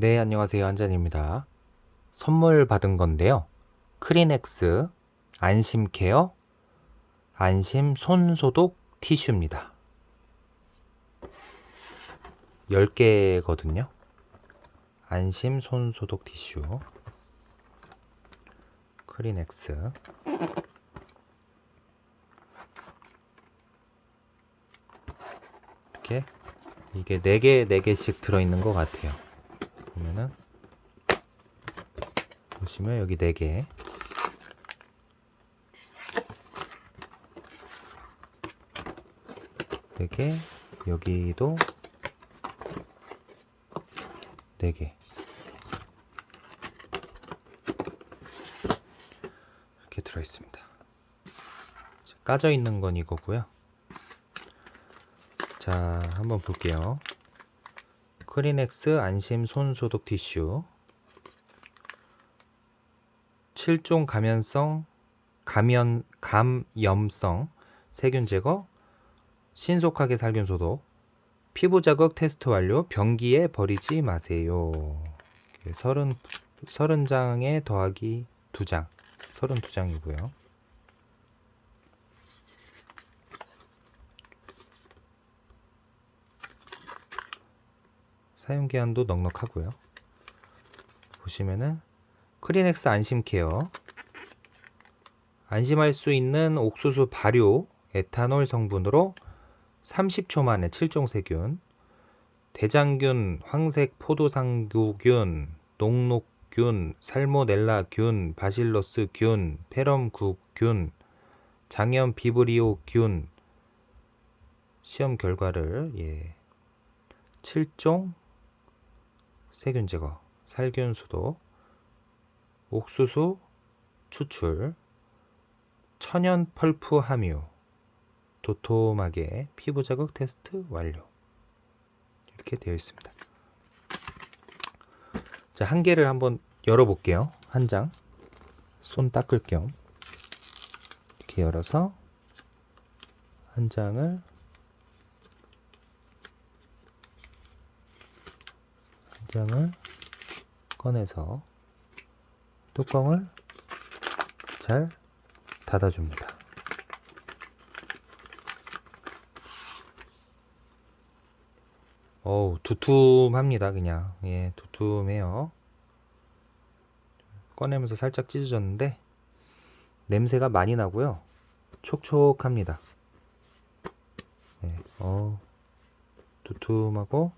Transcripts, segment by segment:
네, 안녕하세요. 한잔입니다. 선물 받은 건데요. 크리넥스 안심 케어 안심 손 소독 티슈입니다. 10개거든요. 안심 손 소독 티슈. 크리넥스. 이렇게 이게 4개, 4개씩 들어있는 것 같아요. 보면은. 보시면 여기 4개. 네개. 여기도 4개. 이렇게 들어있습니다. 까져 있는 건 이거고요. 자 한번 볼게요 크리넥스 안심 손 소독 티슈 7종 감염성 감염 감염성 세균 제거 신속하게 살균 소독 피부 자극 테스트 완료 변기에 버리지 마세요. 30 30장에 더하기 2장 32장이고요. 사용 기한도 넉넉하고요. 보시면은 크리넥스 안심 케어 안심할 수 있는 옥수수 발효 에탄올 성분으로 30초 만에 7종 세균 대장균, 황색 포도상구균, 녹록균, 살모넬라균, 바실러스균, 페럼구균, 장염 비브리오균 시험 결과를 예. 7종 세균 제거, 살균 소독, 옥수수 추출, 천연 펄프 함유, 도톰하게 피부 자극 테스트 완료. 이렇게 되어 있습니다. 자, 한 개를 한번 열어볼게요. 한 장. 손 닦을 겸. 이렇게 열어서 한 장을 한 장을 꺼내서 뚜껑을 잘 닫아줍니다. 어우, 두툼합니다, 그냥. 예, 두툼해요. 꺼내면서 살짝 찢어졌는데, 냄새가 많이 나고요. 촉촉합니다. 예, 어 두툼하고,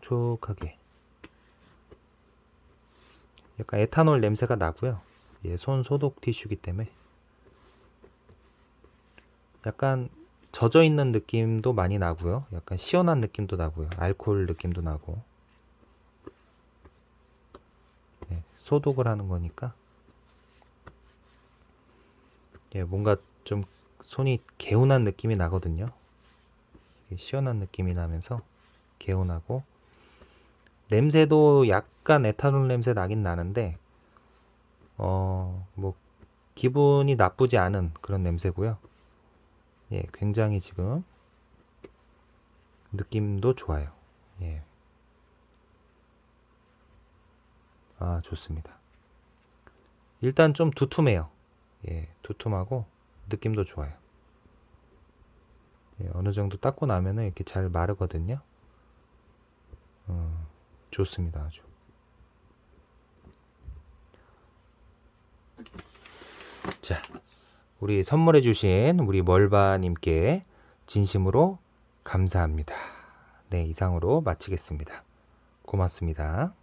촉촉하게. 약간 에탄올 냄새가 나고요. 예, 손 소독 티슈기 때문에. 약간 젖어 있는 느낌도 많이 나고요. 약간 시원한 느낌도 나고요. 알코올 느낌도 나고. 네, 소독을 하는 거니까. 예, 뭔가 좀 손이 개운한 느낌이 나거든요. 시원한 느낌이 나면서 개운하고 냄새도 약간 에탄올 냄새 나긴 나는데 어, 뭐 기분이 나쁘지 않은 그런 냄새고요. 예, 굉장히 지금 느낌도 좋아요. 예. 아, 좋습니다. 일단 좀 두툼해요. 예, 두툼하고 느낌도 좋아요. 예, 어느 정도 닦고 나면은 이렇게 잘 마르거든요. 어, 좋습니다. 아주. 자, 우리 선물해 주신 우리 멀바 님께 진심으로 감사합니다. 네, 이상으로 마치겠습니다. 고맙습니다.